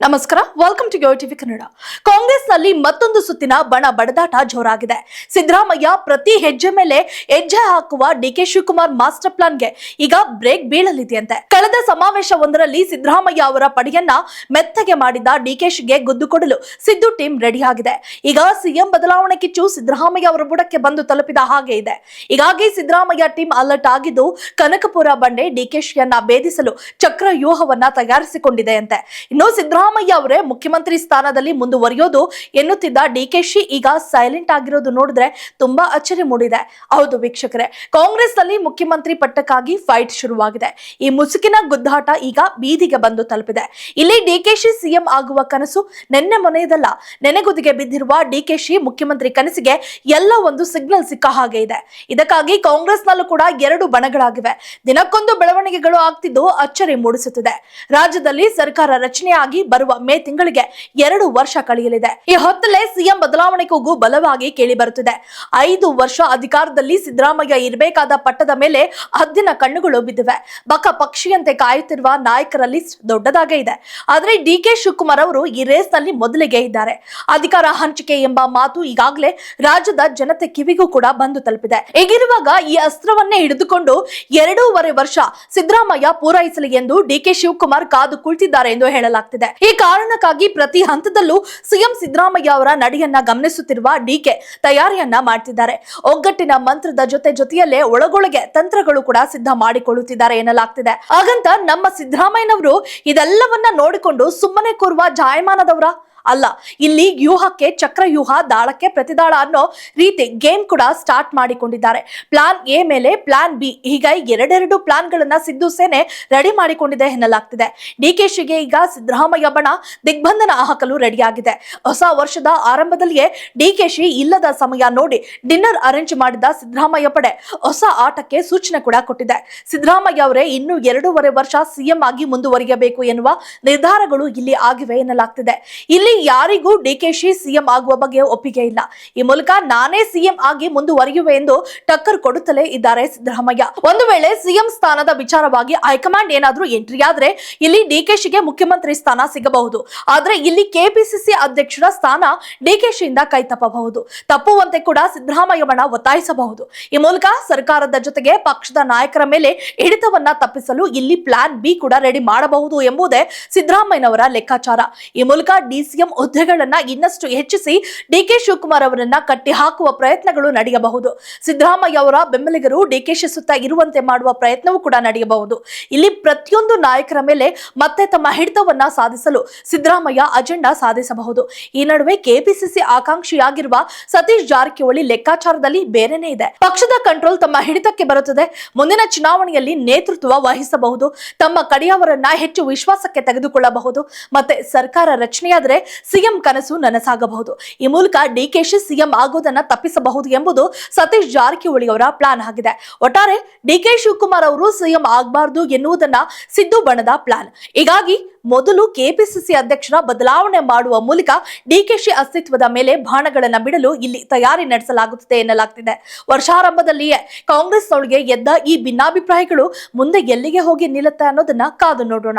ನಮಸ್ಕಾರ welcome to TV Kannada ಕಾಂಗ್ರೆಸ್ನಲ್ಲಿ ಮತ್ತೊಂದು ಸುತ್ತಿನ ಬಣ ಬಡದಾಟ ಜೋರಾಗಿದೆ. ಸಿದ್ದರಾಮಯ್ಯ ಪ್ರತಿ ಹೆಜ್ಜೆ ಮೇಲೆ ಹೆಜ್ಜೆ ಹಾಕುವ ಡಿಕೆ ಶಿವಕುಮಾರ್ ಮಾಸ್ಟರ್ ಪ್ಲಾನ್ಗೆ ಈಗ ಬ್ರೇಕ್ ಬೀಳಲಿದೆಯಂತೆ. ಕಳೆದ ಸಮಾವೇಶವೊಂದರಲ್ಲಿ ಸಿದ್ದರಾಮಯ್ಯ ಅವರ ಪಡೆಯನ್ನ ಮೆತ್ತಗೆ ಮಾಡಿದ ಡಿಕೆಶಿಗೆ ಗುದ್ದು ಕೊಡಲು ಸಿದ್ದು ಟೀಮ್ ರೆಡಿ ಆಗಿದೆ ಈಗ ಸಿಎಂ ಬದಲಾವಣೆ ಕಿಚ್ಚು ಸಿದ್ದರಾಮಯ್ಯ ಅವರ ಬುಡಕ್ಕೆ ಬಂದು ತಲುಪಿದ ಹಾಗೆ ಇದೆ. ಹೀಗಾಗಿ ಸಿದ್ದರಾಮಯ್ಯ ಟೀಮ್ ಅಲರ್ಟ್ ಆಗಿದ್ದು ಕನಕಪುರ ಬಂಡೆ ಡಿಕೆಶಿಯನ್ನ ಭೇದಿಸಲು ಚಕ್ರ ವ್ಯೂಹವನ್ನ ತಯಾರಿಸಿಕೊಂಡಿದೆ ಅಂತೆ ಇನ್ನು ಸಿದ್ದರಾಮಯ್ಯ ಅವರೇ ಮುಖ್ಯಮಂತ್ರಿ ಸ್ಥಾನದಲ್ಲಿ ಮುಂದುವರಿಯೋದು ಎನ್ನುತ್ತಿದ್ದ ಡಿಕೆಶಿ ಈಗ ಸೈಲೆಂಟ್ ಆಗಿರೋದು ನೋಡಿದ್ರೆ ತುಂಬಾ ಅಚ್ಚರಿ ಮೂಡಿದೆ. ಹೌದು ವೀಕ್ಷಕರೇ ಕಾಂಗ್ರೆಸ್ನಲ್ಲಿ ಮುಖ್ಯಮಂತ್ರಿ ಪಟ್ಟಕ್ಕಾಗಿ ಫೈಟ್ ಶುರುವಾಗಿದೆ. ಈ ಮುಸುಕಿನ ಗುದ್ದಾಟ ಈಗ ಬೀದಿಗೆ ಬಂದು ತಲುಪಿದೆ. ಇಲ್ಲಿ ಡಿಕೆಶಿ ಸಿಎಂ ಆಗುವ ಕನಸು ನೆನ್ನೆ ಮೊನೆಯದಲ್ಲ. ನೆನೆಗುದಿಗೆ ಬಿದ್ದಿರುವ ಡಿಕೆಶಿ ಮುಖ್ಯಮಂತ್ರಿ ಕನಸಿಗೆ ಎಲ್ಲ ಒಂದು ಸಿಗ್ನಲ್ ಸಿಕ್ಕ ಹಾಗೆ ಇದೆ. ಇದಕ್ಕಾಗಿ ಕಾಂಗ್ರೆಸ್ನಲ್ಲೂ ಕೂಡ ಎರಡು ಬಣಗಳಾಗಿವೆ. ದಿನಕ್ಕೊಂದು ಬೆಳವಣಿಗೆಗಳು ಆಗ್ತಿದ್ದು ಅಚ್ಚರಿ ಮೂಡಿಸುತ್ತಿದೆ. ರಾಜ್ಯದಲ್ಲಿ ಸರ್ಕಾರ ರಚನೆಯಾಗಿ ಬರುವ ಮೇ ತಿಂಗಳಿಗೆ ಎರಡು ವರ್ಷ ಕಳೆಯಲಿದೆ. ಈ ಹೊತ್ತಲ್ಲೇ ಸಿಎಂ ಬದಲಾವಣೆ ಕೂಗು ಬಲವಾಗಿ ಕೇಳಿ ಬರುತ್ತಿದೆ. ಐದು ವರ್ಷ ಅಧಿಕಾರದಲ್ಲಿ ಸಿದ್ದರಾಮಯ್ಯ ಇರಬೇಕಾದ ಪಟ್ಟದ ಮೇಲೆ ಹದ್ದಿನ ಕಣ್ಣುಗಳು ಬಿದ್ದಿವೆ. ಬಕ ಪಕ್ಷಿಯಂತೆ ಕಾಯುತ್ತಿರುವ ನಾಯಕರ ಲಿಸ್ಟ್ ದೊಡ್ಡದಾಗೇ ಇದೆ. ಆದರೆ ಡಿ ಕೆ ಶಿವಕುಮಾರ್ ಅವರು ಈ ರೇಸ್ನಲ್ಲಿ ಮೊದಲಿಗೆ ಇದ್ದಾರೆ. ಅಧಿಕಾರ ಹಂಚಿಕೆ ಎಂಬ ಮಾತು ಈಗಾಗಲೇ ರಾಜ್ಯದ ಜನತೆ ಕಿವಿಗೂ ಕೂಡ ಬಂದು ತಲುಪಿದೆ. ಹೀಗಿರುವಾಗ ಈ ಅಸ್ತ್ರವನ್ನೇ ಹಿಡಿದುಕೊಂಡು ಎರಡೂವರೆ ವರ್ಷ ಸಿದ್ದರಾಮಯ್ಯ ಪೂರೈಸಲಿ ಎಂದು ಡಿ ಕೆ ಶಿವಕುಮಾರ್ ಕಾದು ಕುಳಿತಿದ್ದಾರೆ ಎಂದು ಹೇಳಲಾಗ್ತಿದೆ. ಕಾರಣಕ್ಕಾಗಿ ಪ್ರತಿ ಹಂತದಲ್ಲೂ ಸಿಎಂ ಸಿದ್ದರಾಮಯ್ಯ ಅವರ ನಡೆಯನ್ನ ಗಮನಿಸುತ್ತಿರುವ ಡಿಕೆ ತಯಾರಿಯನ್ನ ಮಾಡ್ತಿದ್ದಾರೆ. ಒಗ್ಗಟ್ಟಿನ ಮಂತ್ರದ ಜೊತೆ ಜೊತೆಯಲ್ಲೇ ಒಳಗೊಳಗೆ ತಂತ್ರಗಳು ಕೂಡ ಸಿದ್ಧ ಮಾಡಿಕೊಳ್ಳುತ್ತಿದ್ದಾರೆ ಎನ್ನಲಾಗ್ತಿದೆ. ಹಾಗಂತ ನಮ್ಮ ಸಿದ್ದರಾಮಯ್ಯನವರು ಇದೆಲ್ಲವನ್ನ ನೋಡಿಕೊಂಡು ಸುಮ್ಮನೆ ಕೂರುವ ಜಾಯಮಾನದವರ ಅಲ್ಲ, ಇಲ್ಲಿ ವ್ಯೂಹಕ್ಕೆ, ಚಕ್ರವ್ಯೂಹ, ದಾಳಕ್ಕೆ ಪ್ರತಿದಾಳ ಅನ್ನೋ ರೀತಿ ಗೇಮ್ ಕೂಡ ಸ್ಟಾರ್ಟ್ ಮಾಡಿಕೊಂಡಿದ್ದಾರೆ. ಪ್ಲಾನ್ ಎ ಮೇಲೆ ಪ್ಲಾನ್ ಬಿ ಈಗ ಎರಡೆರಡು ಪ್ಲಾನ್ಗಳನ್ನ ಸಿದ್ದು ಸೇನೆ ರೆಡಿ ಮಾಡಿಕೊಂಡಿದೆ ಎನ್ನಲಾಗ್ತಿದೆ. ಡಿಕೆಶಿಗೆ ಈಗ ಸಿದ್ದರಾಮಯ್ಯ ಬಣ ದಿಗ್ಬಂಧನ ಹಾಕಲು ರೆಡಿಯಾಗಿದೆ ಹೊಸ ವರ್ಷದ ಆರಂಭದಲ್ಲಿಯೇ ಡಿಕೆಶಿ ಇಲ್ಲದ ಸಮಯ ನೋಡಿ ಡಿನ್ನರ್ ಅರೇಂಜ್ ಮಾಡಿದ ಸಿದ್ದರಾಮಯ್ಯ ಪಡೆ ಹೊಸ ಆಟಕ್ಕೆ ಸೂಚನೆ ಕೂಡ ಕೊಟ್ಟಿದೆ. ಸಿದ್ದರಾಮಯ್ಯ ಅವರೇ ಇನ್ನು ಎರಡೂವರೆ ವರ್ಷ ಸಿಎಂ ಆಗಿ ಮುಂದುವರಿಯಬೇಕು ಎನ್ನುವ ನಿರ್ಧಾರಗಳು ಇಲ್ಲಿ ಆಗಿವೆ ಎನ್ನಲಾಗ್ತಿದೆ. ಇಲ್ಲಿ ಯಾರಿಗೂ ಡಿಕೆಶಿ ಸಿಎಂ ಆಗುವ ಬಗ್ಗೆ ಒಪ್ಪಿಗೆ ಇಲ್ಲ. ಈ ಮೂಲಕ ನಾನೇ ಸಿಎಂ ಆಗಿ ಮುಂದುವರಿಯುವೆ ಎಂದು ಟಕ್ಕರ್ ಕೊಡುತ್ತಲೇ ಇದ್ದಾರೆ ಸಿದ್ದರಾಮಯ್ಯ. ಒಂದು ವೇಳೆ ಸಿಎಂ ಸ್ಥಾನದ ವಿಚಾರವಾಗಿ ಹೈಕಮಾಂಡ್ ಏನಾದರೂ ಎಂಟ್ರಿ ಆದ್ರೆ ಇಲ್ಲಿ ಡಿಕೆಶಿಗೆ ಮುಖ್ಯಮಂತ್ರಿ ಸ್ಥಾನ ಸಿಗಬಹುದು. ಆದ್ರೆ ಇಲ್ಲಿ ಕೆಪಿಸಿಸಿ ಅಧ್ಯಕ್ಷರ ಸ್ಥಾನ ಡಿಕೆಶಿಯಿಂದ ಕೈ ತಪ್ಪಬಹುದು. ತಪ್ಪುವಂತೆ ಕೂಡ ಸಿದ್ದರಾಮಯ್ಯವನ್ನ ಒತ್ತಾಯಿಸಬಹುದು. ಈ ಮೂಲಕ ಸರ್ಕಾರದ ಜೊತೆಗೆ ಪಕ್ಷದ ನಾಯಕರ ಮೇಲೆ ಹಿಡಿತವನ್ನ ತಪ್ಪಿಸಲು ಇಲ್ಲಿ ಪ್ಲಾನ್ ಬಿ ಕೂಡ ರೆಡಿ ಮಾಡಬಹುದು ಎಂಬುದೇ ಸಿದ್ದರಾಮಯ್ಯನವರ ಲೆಕ್ಕಾಚಾರ. ಈ ಮೂಲಕ ಡಿಸಿಎಂ ಹುದ್ದೆಗಳನ್ನ ಇನ್ನಷ್ಟು ಹೆಚ್ಚಿಸಿ ಡಿಕೆ ಶಿವಕುಮಾರ್ ಅವರನ್ನ ಕಟ್ಟಿ ಹಾಕುವ ಪ್ರಯತ್ನಗಳು ನಡೆಯಬಹುದು. ಸಿದ್ದರಾಮಯ್ಯ ಅವರ ಬೆಂಬಲಿಗರು ಡಿಕೆಶಿ ಸುತ್ತ ಇರುವಂತೆ ಮಾಡುವ ಪ್ರಯತ್ನವೂ ಕೂಡ ನಡೆಯಬಹುದು. ಇಲ್ಲಿ ಪ್ರತಿಯೊಂದು ನಾಯಕರ ಮೇಲೆ ಮತ್ತೆ ತಮ್ಮ ಹಿಡಿತವನ್ನ ಸಾಧಿಸಲು ಸಿದ್ದರಾಮಯ್ಯ ಅಜೆಂಡಾ ಸಾಧಿಸಬಹುದು. ಈ ನಡುವೆ ಕೆಪಿಸಿಸಿ ಆಕಾಂಕ್ಷಿಯಾಗಿರುವ ಸತೀಶ್ ಜಾರಕಿಹೊಳಿ ಲೆಕ್ಕಾಚಾರದಲ್ಲಿ ಬೇರೆನೇ ಇದೆ. ಪಕ್ಷದ ಕಂಟ್ರೋಲ್ ತಮ್ಮ ಹಿಡಿತಕ್ಕೆ ಬರುತ್ತದೆ. ಮುಂದಿನ ಚುನಾವಣೆಯಲ್ಲಿ ನೇತೃತ್ವ ವಹಿಸಬಹುದು. ತಮ್ಮ ಕಡೆಯವರನ್ನ ಹೆಚ್ಚು ವಿಶ್ವಾಸಕ್ಕೆ ತೆಗೆದುಕೊಳ್ಳಬಹುದು. ಮತ್ತೆ ಸರ್ಕಾರ ರಚನೆಯಾದರೆ ಸಿಎಂ ಕನಸು ನನಸಾಗಬಹುದು. ಈ ಮೂಲಕ ಡಿಕೆಶಿ ಸಿಎಂ ಆಗೋದನ್ನ ತಪ್ಪಿಸಬಹುದು ಎಂಬುದು ಸತೀಶ್ ಜಾರಕಿಹೊಳಿ ಅವರ ಪ್ಲಾನ್ ಆಗಿದೆ. ಒಟ್ಟಾರೆ ಡಿಕೆ ಶಿವಕುಮಾರ್ ಅವರು ಸಿಎಂ ಆಗಬಾರದು ಎನ್ನುವುದನ್ನ ಸಿದ್ದು ಬಣದ ಪ್ಲಾನ್. ಹೀಗಾಗಿ ಮೊದಲು ಕೆಪಿಸಿಸಿ ಅಧ್ಯಕ್ಷರ ಬದಲಾವಣೆ ಮಾಡುವ ಮೂಲಕ ಡಿಕೆಶಿ ಅಸ್ತಿತ್ವದ ಮೇಲೆ ಬಾಣಗಳನ್ನು ಬಿಡಲು ಇಲ್ಲಿ ತಯಾರಿ ನಡೆಸಲಾಗುತ್ತದೆ ಎನ್ನಲಾಗ್ತಿದೆ. ವರ್ಷಾರಂಭದಲ್ಲಿಯೇ ಕಾಂಗ್ರೆಸ್ನೊಳಗೆ ಎದ್ದ ಈ ಭಿನ್ನಾಭಿಪ್ರಾಯಗಳು ಮುಂದೆ ಎಲ್ಲಿಗೆ ಹೋಗಿ ನಿಲ್ಲುತ್ತೆ ಅನ್ನೋದನ್ನ ಕಾದು ನೋಡೋಣ.